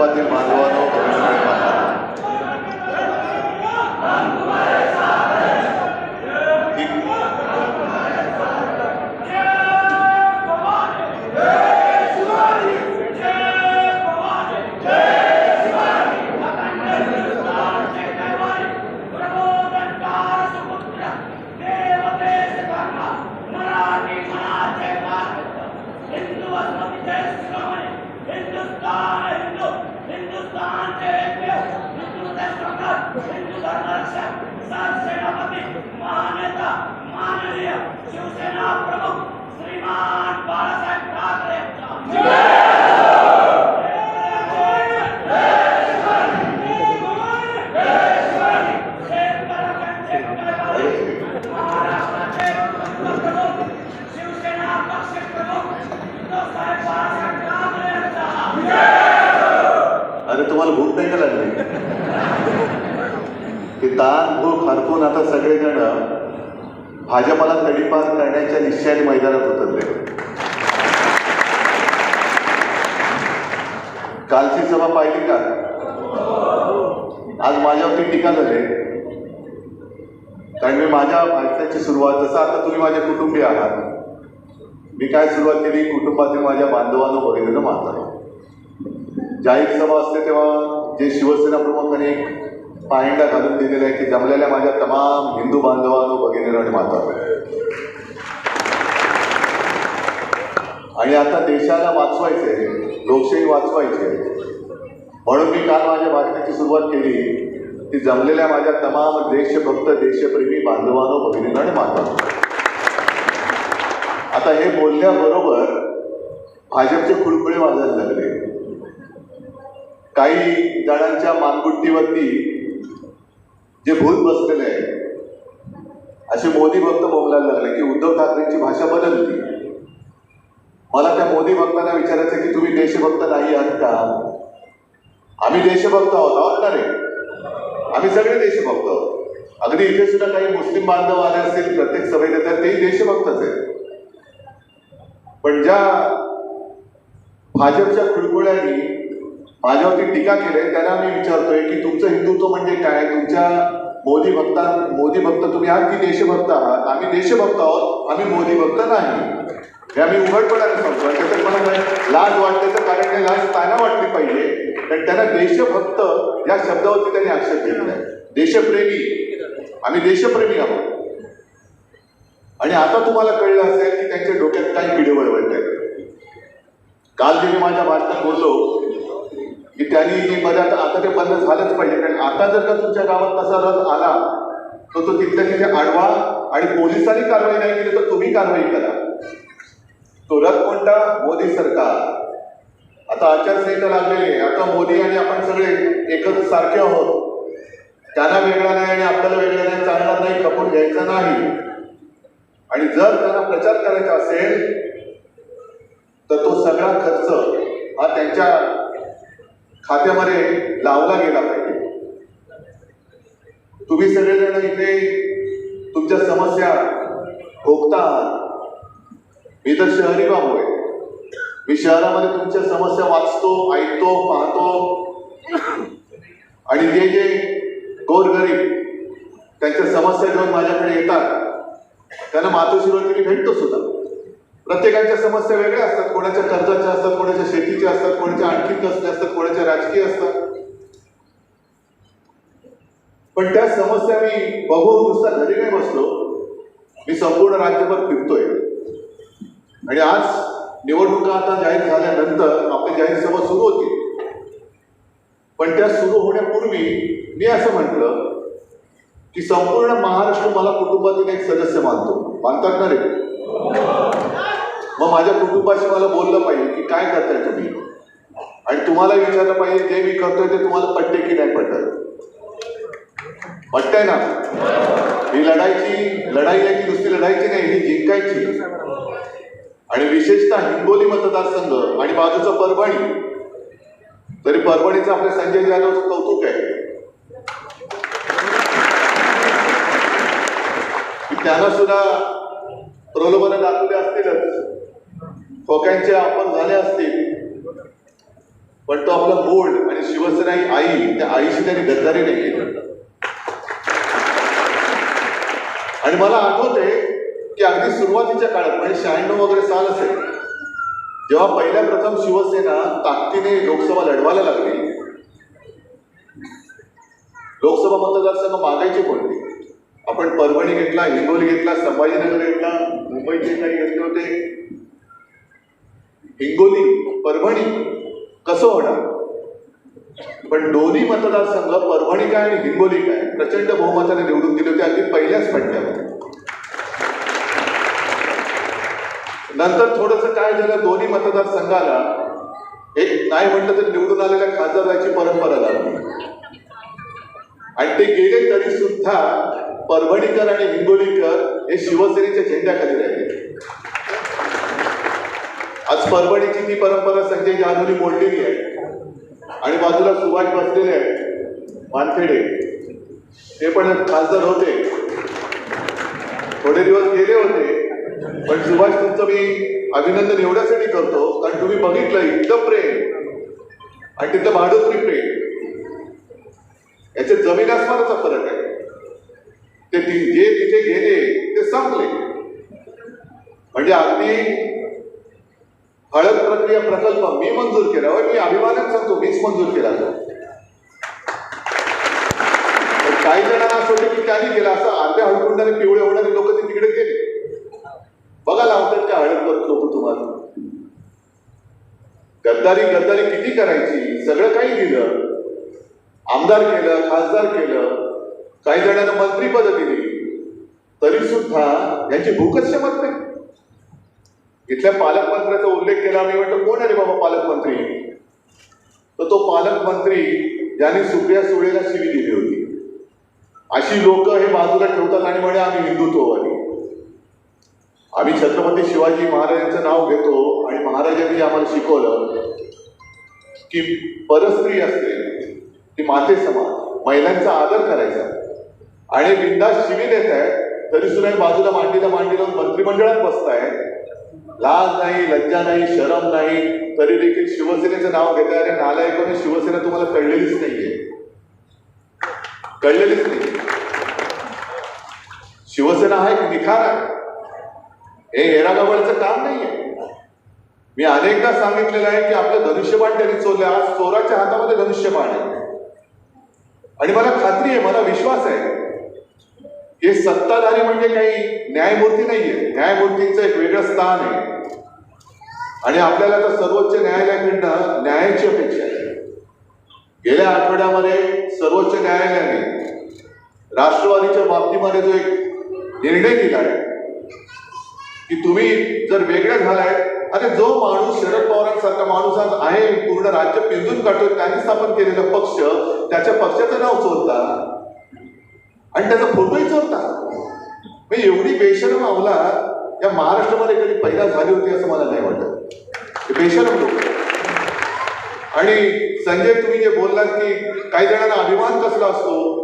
कुटुंबातील बांधवांनो अरे तुम्हाला भूक नाही का लागली? ते ताण भूक हरपून आता सगळेजण भाजपाला तडीपार करण्याच्या निश्चयाने मैदानात उतरले. कालची सभा पाहिली का? आज माझ्यावरती टीका झाली. कारण मी माझ्या भाषणाची सुरुवात जसं आता तुम्ही माझे कुटुंबीय आहात मी काय सुरुवात केली? कुटुंबातील माझ्या बांधवांना वगैरे माता जाहीर सभा असते तेव्हा जे शिवसेना प्रमुखांनी एक पायंडा घालून दिलेला आहे की जमलेल्या माझ्या तमाम हिंदू बांधवांनो भगिनी आणि माता आणि आता देशाला वाचवायचे लोकशाही वाचवायची आहे. म्हणून मी काल माझ्या भाषणाची सुरुवात केली की जमलेल्या माझ्या तमाम देशभक्त देशप्रेमी बांधवांनो भगिनी आणि माता आता हे बोलल्याबरोबर भाजपचे खुळखुळे वाजायला लागले. काही जणांच्या मानगुट्टीवरती जे भूत बसलेले आहे असे मोदी भक्त बोलायला लागले की उद्धव ठाकरेंची भाषा बदलली. मला त्या मोदी भक्तांना विचारायचं की तुम्ही देशभक्त नाही आहात का? आम्ही देशभक्त आहोत आहोत ना रे? आम्ही सगळे देशभक्त आहोत. अगदी इथे सुद्धा काही मुस्लिम बांधव आले असतील प्रत्येक सभेत येतात तेही देशभक्तच आहेत. पण ज्या भाजपच्या खुळखुळ्यांनी माझ्यावरती टीका केली त्यांना मी विचारतोय की तुमचं हिंदुत्व म्हणजे काय? तुमच्या मोदी भक्ता मोदी भक्त तुम्ही आहात की देशभक्त आहात. आम्ही देशभक्त आहोत आम्ही मोदी भक्त नाही. हे आम्ही उघडपणाने सांगतो. आणि त्याच्यात मला काही लाज तर कारण नाही लाज त्यांना वाटली पाहिजे. कारण त्यांना देशभक्त या शब्दावरती त्यांनी आक्षेप घेतलाय देशप्रेमी. आम्ही देशप्रेमी आहोत. आणि आता तुम्हाला कळलं असेल की त्यांच्या डोक्यात काही पिढे वळवळत आहेत काल जे मी माझ्या भाषणात बोललो की त्यांनी जे पदार्थ आता ते बंद झालंच पाहिजे. कारण आता जर का तुमच्या गावात तसा रथ आला तर तो तिथल्या तिथे आडवा आणि पोलिसांनी कारवाई नाही केली तर तुम्ही कारवाई करा. तो रथ कोणता? मोदी सरकार. आता आचारसंहिता लागलेली आहे. आता मोदी आणि आपण सगळे एकच सारखे आहोत. त्यांना वेगळा नाही आणि आपल्याला वेगळा नाही चालणार नाही खपून घ्यायचं नाही. आणि जर त्यांना प्रचार करायचा असेल तर तो सगळा खर्च हा त्यांच्या खात्यामध्ये लावला गेला पाहिजे. तुम्ही सगळेजण इथे तुमच्या समस्या भोगता मी तर शहरी बाबू आहे. मी शहरामध्ये तुमच्या समस्या वाचतो ऐकतो पाहतो. आणि जे जे गोरगरीब त्यांच्या समस्या घेऊन माझ्याकडे येतात त्यांना मातोश्रीवरती मी भेटतो सुद्धा. प्रत्येकाच्या समस्या वेगळ्या असतात. कोणाच्या कर्जाच्या असतात कोणाच्या शेतीच्या असतात कोणाच्या आणखी कसल्या असतात कोणाच्या राजकीय असतात. पण त्या समस्या मी बघून नुसता घरी नाही बसलो. मी संपूर्ण राज्यभर फिरतोय. आणि आज निवडणुका आता जाहीर झाल्यानंतर आपली जाहीर सभा सुरू होती. पण त्या सुरू होण्यापूर्वी मी असं म्हटलं की संपूर्ण महाराष्ट्र मला कुटुंबातील एक सदस्य मानतो. मानतात ना रे? मग माझ्या कुटुंबाशी मला बोललं पाहिजे की काय करताय तुम्ही? आणि तुम्हाला विचारलं पाहिजे जे मी करतोय ते तुम्हाला पटते की नाही पटत? पटतंय ना? ही लढाईची लढाई आहे की नुसती लढायची नाही ही जिंकायची. आणि विशेषतः हिंगोली मतदारसंघ आणि बाजूचा परभणी तरी परभणीचं आपल्या संजय जाधवचं कौतुक आहे. त्यांना सुद्धा प्रलोभनं दाखवले असतीलच. टोक्यांचे आपण झाले असतील. पण तो आपला मूळ आणि शिवसेना ही आई त्या आईशी त्यांनी गद्दारी नाही केली. आणि मला आठवते की अगदी सुरुवातीच्या काळात म्हणजे शहाण्णव वगैरे साल असेल जेव्हा पहिल्या प्रथम शिवसेना ताकदीने लोकसभा लढवायला लागली. लोकसभा मतदारसंघ मागायचे कोणते? आपण परभणी घेतला हिंगोली घेतला संभाजीनगर घेतला मुंबईचे काही घेतले होते. हिंगोली परभणी कसं होणार? पण दोन्ही मतदारसंघ परभणी काय आणि हिंगोली काय? प्रचंड बहुमताने निवडून दिले होते अगदी पहिल्याच फटक्यावर नंतर थोडस काय झालं? दोन्ही मतदारसंघाला एक नाही म्हटलं तर निवडून आलेल्या खासदाराची परंपरा लागली. आणि ते गेले तरी सुद्धा परभणीकर आणि हिंगोलीकर हे शिवसेनेच्या झेंड्याखाली राहिले. आज परभणीची ती परंपरा संजय जाधवनी मोडलेली आहे. आणि बाजूला सुभाष बसलेले आहेत. मानखेडे. ते पण खासदार होते. थोडे दिवस गेले होते. पण सुभाष तुमचं मी अभिनंदन एवढ्यासाठी करतो कारण तुम्ही बघितलं इथलं प्रेम आणि तिथलं भाडोत्री प्रेम. याचे जमीन आसमानाचा फरक आहे. ते ति- जे तिथे गेले ते संपले म्हणजे अगदी हळद प्रक्रिया प्रकल्प मी मंजूर केला मी अभिमानात सांगतो मीच मंजूर केला तो. काही जणांना असं होतं की त्यांनी केला असं अर्ध्या हळकुंडाने पिवळे होणारे लोक ते तिकडे गेले. बघा लावतात त्या हळद करत लोक तुम्हाला. गद्दारी गद्दारी किती करायची? सगळं काही दिलं. आमदार केलं खासदार केलं. काही जणांना मंत्रीपद दिली. तरी सुद्धा यांची भूकच शमत नाही इथल्या पालकमंत्र्याचा उल्लेख केला मी म्हटलं कोण आहे रे बाबा पालकमंत्री? तर तो पालकमंत्री ज्याने सुप्रिया सुळेला शिवी दिली होती. अशी लोक हे बाजूला ठेवतात आणि म्हणे आम्ही हिंदुत्ववादी. आम्ही छत्रपती शिवाजी महाराजांचं नाव घेतो आणि महाराजांनी आम्हाला शिकवलं की परस्त्री असते ती माते समान महिलांचा आदर करायचा आणि बिंदास शिवी देत आहे तरी सुद्धा बाजूला मांडीला मांडी लावून मंत्रिमंडळात बसताय लाज नाही लज्जा नाही शरम नाही तरी देखील शिवसेनेचं नाव घेता अरे नालायकोने शिवसेना तुम्हाला कळलेलीच नाहीये. कळलेलीच नाही शिवसेना हा एक निखार आहे. हे हेरागवळचं काम नाहीये. मी अनेकदा सांगितलेलं आहे की आपलं धनुष्यबाण त्यांनी चोरलं आज चोराच्या हातामध्ये धनुष्यबाण आहे. आणि मला खात्री आहे मला विश्वास आहे. हे सत्ताधारी म्हणजे काही न्यायमूर्ती नाहीये. न्यायमूर्तींचं एक वेगळं स्थान आहे. आणि आपल्याला तर सर्वोच्च न्यायालयाकडनं न्यायाची अपेक्षा आहे. गेल्या आठवड्यामध्ये सर्वोच्च न्यायालयाने राष्ट्रवादीच्या बाबतीमध्ये जो एक निर्णय दिलाय की तुम्ही जर वेगळे झालाय अरे जो माणूस शरद पवारांसारखा माणूस आज आहे पूर्ण राज्य पिंजून काढतोय त्यांनी स्थापन केलेला पक्ष त्याच्या पक्षाचं नाव चोरता आणि त्याचा फोटोही चोरता मी एवढी बेशरम अवला या महाराष्ट्रामध्ये कधी पहिला झाली होती असं मला नाही वाटत. बेशरम लोक. आणि संजय तुम्ही जे बोललात की काही जणांना अभिमान कसला असतो?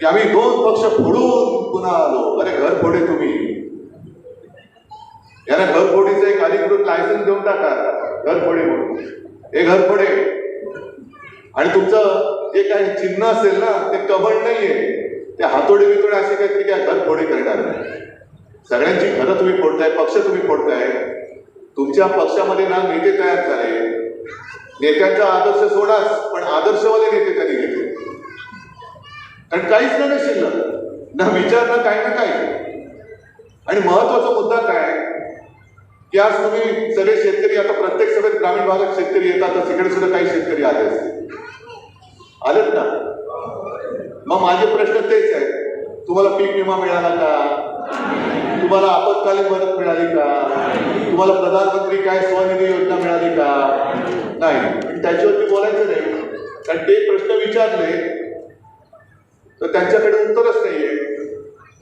की आम्ही दोन पक्ष फोडून पुन्हा आलो. अरे घर फोडे तुम्ही. यांना घरफोडीचं एक अधिकृत लायसन्स देऊन टाका. घरफोडे म्हणून. हे घरफोडे आणि तुमचं जे काही चिन्ह असेल ना ते कबड नाहीये. ते हातोडे बितोडे असे काहीतरी काय घरफोडे करणार नाही. सगळ्यांची घरं तुम्ही फोडताय पक्ष तुम्ही फोडताय. तुमच्या पक्षामध्ये ना नेते तयार झाले. नेत्यांचा आदर्श सोडाच पण आदर्शवाले नेते कधी घेतले? कारण काहीच नाही शिल्लक ना विचार ना काही ना काही. आणि महत्त्वाचा मुद्दा काय? की आज तुम्ही सगळे शेतकरी आता प्रत्येक सभेत ग्रामीण भागात शेतकरी येतात तर तिकडे सुद्धा काही शेतकरी आले असतील. आलेत ना? मग माझे प्रश्न तेच आहेत. तुम्हाला पीक विमा मिळाला का? तुम्हाला आपत्कालीन मदत मिळाली का? तुम्हाला प्रधानमंत्री काय स्वनिधी योजना मिळाली का? नाही. त्याच्यावरती बोलायचं नाही. कारण ते प्रश्न विचारले तर त्यांच्याकडे उत्तरच नाहीये.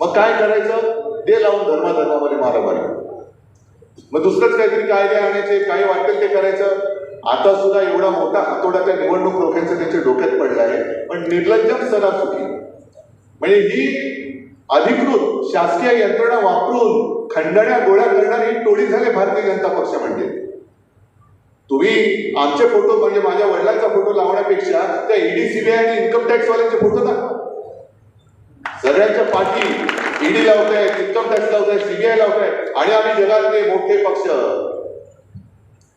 मग काय करायचं? ते लावून धर्माधर्मामध्ये मारामारी. मग दुसरंच काहीतरी कायदे आणायचे काही वाटेल ते करायचं. आता सुद्धा एवढा मोठा हातोडा त्या निवडणूक रोख्यांचा त्याच्या डोक्यात पडला आहे. पण निर्लज्जम सदा चुकी म्हणजे ही अधिकृत शासकीय यंत्रणा वापरून खंडण्या गोळ्या करणारी टोळी झाली भारतीय जनता पक्ष म्हणजे. तुम्ही आमचे फोटो म्हणजे माझ्या वडिलांचा फोटो लावण्यापेक्षा त्या ईडी सीबीआय आणि इन्कम टॅक्स वाल्यांचे फोटो दाखवा. सगळ्यांच्या पाठी ईडी लावताय इन्कम टॅक्स लावताय सीबीआय लावताय आणि आम्ही जगातले मोठे पक्ष.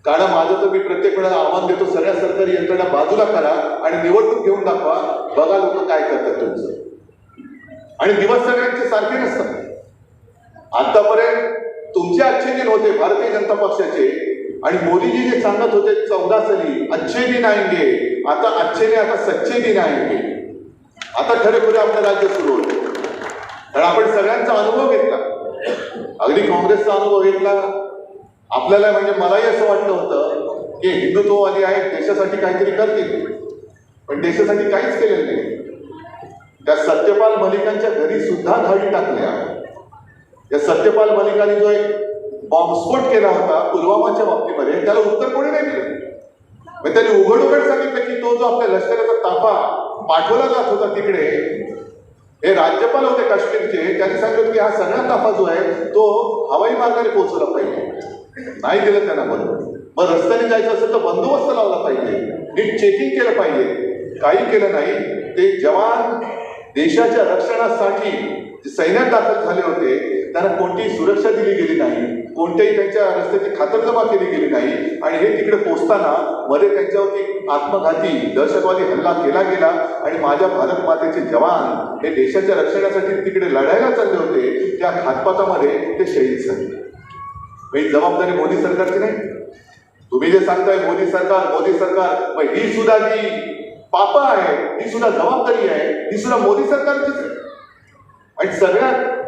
कारण माझं तर मी प्रत्येक वेळेला आव्हान देतो सगळ्या सरकारी यंत्रणा बाजूला करा आणि निवडणूक घेऊन दाखवा. बघा लोक काय करतात तुमचं. आणि दिवस सगळ्यांचे सारखे नसतात. आतापर्यंत तुमचे अच्छे दिन होते भारतीय जनता पक्षाचे आणि मोदीजी जे सांगत होते चौदा साली अच्छे दिन आएंगे. आता अच्छे ने आता सच्चे दिन आएंगे. आता खरेखुरे आपलं राज्य सुरू होते कारण आपण सगळ्यांचा अनुभव घेतला. अगदी काँग्रेसचा अनुभव घेतला. आपल्याला म्हणजे मलाही असं वाटलं होतं की हिंदुत्ववादी आहेत देशासाठी काहीतरी करतील. पण देशासाठी काहीच केलेलं नाही. त्या सत्यपाल मलिकांच्या घरी सुद्धा धाडी टाकल्या. या सत्यपाल मलिकाने जो एक बॉम्बस्फोट केला होता पुलवामाच्या बाबतीमध्ये त्याला उत्तर कोणी नाही दिलं. मग त्यांनी उघड उघड सांगितलं की तो जो आपल्या लष्कराचा ताफा पाठवला जात होता तिकडे हे राज्यपाल होते काश्मीरचे त्यांनी सांगितलं की हा सगळा ताफा जो आहे तो हवाई मार्गाने पोहोचला पाहिजे. नाही दिलं त्यांना बंद मग रस्त्याने जायचं असेल तर बंदोबस्त लावला पाहिजे. नीट चेकिंग केलं पाहिजे. काही केलं नाही. ते जवान देशाच्या रक्षणासाठी सैन्यात दाखल झाले होते त्यांना कोणतीही सुरक्षा दिली गेली नाही कोणत्याही त्यांच्या रस्त्याची खातरजमा केली गेली नाही आणि हे तिकडे पोचताना मध्ये त्यांच्यावरती आत्मघाती दहशतवादी हल्ला केला गेला आणि माझ्या भारत मातेचे जवान हे देशाच्या रक्षणासाठी तिकडे लढायला चालले होते त्या घातपातामध्ये ते शहीद झाले. ही जबाबदारी मोदी सरकारची नाही. तुम्ही जे सांगताय मोदी सरकार मोदी सरकार मग ही सुद्धा जी पाप आहे ही सुद्धा जबाबदारी आहे ही सुद्धा मोदी सरकारचीच आहे. आणि सगळ्यात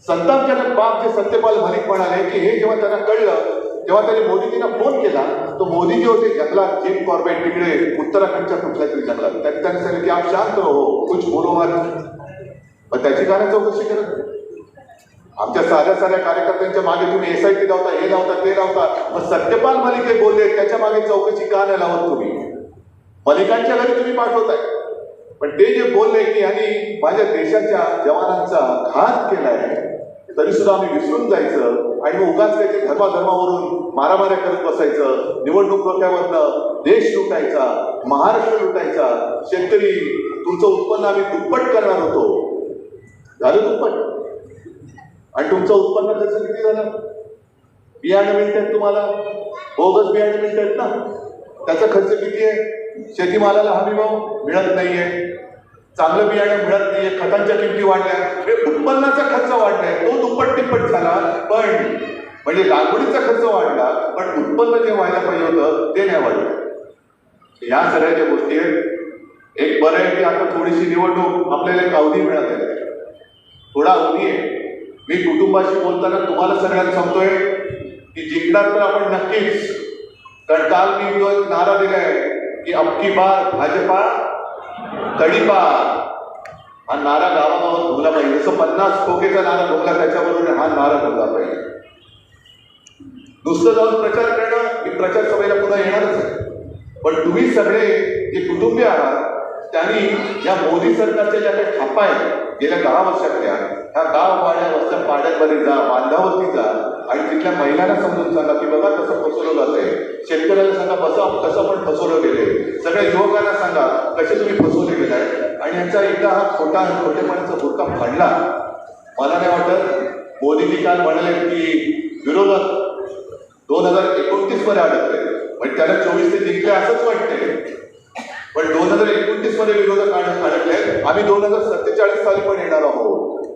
संतापजनक बाब जे सत्यपाल मलिक म्हणाले की हे जेव्हा त्यांना कळलं तेव्हा त्यांनी मोदीजींना फोन केला तो मोदीजी होते जंगलात जिम कॉर्बेट तिकडे उत्तराखंडच्या कुठल्या तरी जंगलात. त्यांनी त्यांनी सांगितलं की आप शांत हो कुछ बोलो मत. मग त्याची कारण चौकशी करत. आमच्या साध्या साध्या कार्यकर्त्यांच्या मागे तुम्ही एस आय टी लावता हे लावता ते लावता. मग सत्यपाल मलिक हे बोलले त्याच्यामागे चौकशी का नाही लावत तुम्ही? मलिकांच्या घरी तुम्ही पाठवताय. पण ते जे बोलले की यांनी माझ्या देशाच्या जवानांचा घात केलाय तरी सुद्धा आम्ही विसरून जायचं आणि मग उगाच त्याचे धर्माधर्मावरून मारामाऱ्या करत बसायचं निवडणूक रोख्यावरनं देश लुटायचा महाराष्ट्र लुटायचा शेतकरी तुमचं उत्पन्न आम्ही दुप्पट करणार होतो. झालं दुप्पट? आणि तुमचं उत्पन्न खर्च किती झालं? बियाणं मिळतात तुम्हाला? बोगस बियाणं मिळतात ना? त्याचा खर्च किती आहे? शेतीमालाला हमी भाव मिळत नाहीये. चांगलं बियाणं मिळत नाहीये. खतांच्या किमती वाढल्या. हे उत्पन्नाचा खर्च वाढलाय. तो दुप्पट तिप्पट झाला. पण म्हणजे लागवडीचा खर्च वाढला पण उत्पन्न जे व्हायला पाहिजे होतं ते नाही वाढलं. या सगळ्या ज्या गोष्टी आहेत. एक बरं आहे की आता थोडीशी निवडणूक आपल्याला एक अवधी मिळत आहे थोडा अवधी आहे. मी कुटुंबाशी बोलताना तुम्हाला सगळ्यांना सांगतोय की जिंकणार तर आपण नक्कीच. कारण काल मी जो एक नारा दिलाय की अबकी बार भाजपा तडीपार हा नारा गावागावात घुमला पाहिजे. जसं पन्नास खोकेचा नारा घुमला त्याच्याबरोबर हा नारा घुमला पाहिजे. नुसतं जाऊन प्रचार करणं की प्रचार सभेला पुन्हा येणारच आहे. पण तुम्ही सगळे जे कुटुंबीय आहात त्यांनी या मोदी सरकारच्या ज्या काही थापा आहेत गेल्या दहा वर्षातल्या ह्या गाव पाड्या वस्त्या पाड्यांमध्ये जा बांधावरती जा आणि तिथल्या महिलांना समजून सांगा की बघा कसं फसवलं आहे शेतकऱ्याला सांगा बसा कसं पण फसवलं गेले सगळ्या युवकांना सांगा कसे तुम्ही फसवले गेलाय? आणि यांचा एकदा हा खोटा खोटेपणाचा बुरका फाडला मला नाही वाटत. मोदीजी काल म्हणाले की विरोधक दोन हजार एकोणतीसमध्ये अडकले. म्हणजे त्याला चोवीस ते जिंकले असंच वाटते पण दोन हजार एकोणतीसमध्ये विरोधक अडकले आम्ही दोन हजार सत्तेचाळीस साली पण येणार आहोत.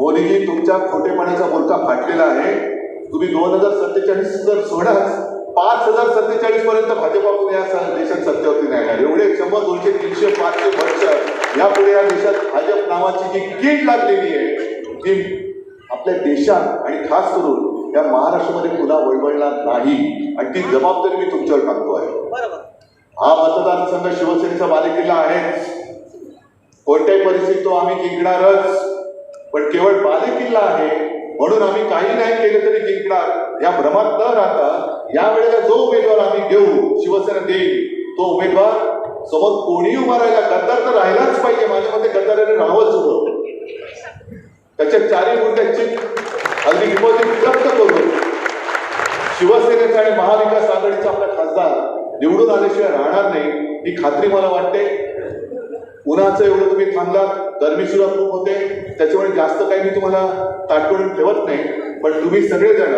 मोदीजी तुमच्या खोटेपणाचा मुलका फाटलेला आहे. तुम्ही दोन हजार सत्तेचाळीस जर सोडाच पाच हजार सत्तेचाळीस पर्यंत भाजपाकडून या देशात सत्तेवरती नाही येणार एवढे शंभर दोनशे तीनशे पाचशे वर्ष यापुढे या देशात भाजप नावाची जी कीड लागलेली आहे ती आपल्या देशात आणि खास करून या महाराष्ट्रामध्ये पुन्हा वळवळणार नाही. आणि ती जबाबदारी मी तुमच्यावर टाकतो आहे. बरोबर. हा मतदारसंघ शिवसेनेचा बालेकिल्ला आहेच. कोणत्याही परिस्थितीत तो आम्ही जिंकणारच. पण केवळ बालेकिल्ला आहे म्हणून आम्ही काही नाही केलं तरी जिंकणार. या भ्रमात न राहता या वेळेला जो उमेदवार आम्ही घेऊ शिवसेना देईल तो उमेदवार समोर कोणीही उभा राहिला गद्दार तर राहिलाच पाहिजे. माझ्या मते गद्दाराने राहावंच होतं. त्याच्या चारही मुद्द्यांची अगदी डिपॉझिट जप्त करतो शिवसेनेचा आणि महाविकास आघाडीचा आपला खासदार निवडून आल्याशिवाय राहणार नाही. ही खात्री मला वाटते. उन्हाचं एवढं तुम्ही थांबलात गरमी सुद्धा खूप होते त्याच्यामुळे जास्त काही मी तुम्हाला ताटकळून ठेवत नाही. पण तुम्ही सगळेजण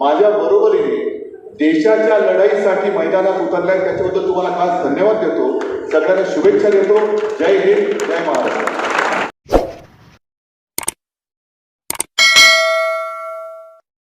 माझ्या बरोबरीने देशाच्या लढाईसाठी मैदानात उतरलाय त्याच्याबद्दल तुम्हाला खास धन्यवाद देतो. सगळ्यांना शुभेच्छा देतो. जय हिंद जय महाराष्ट्र.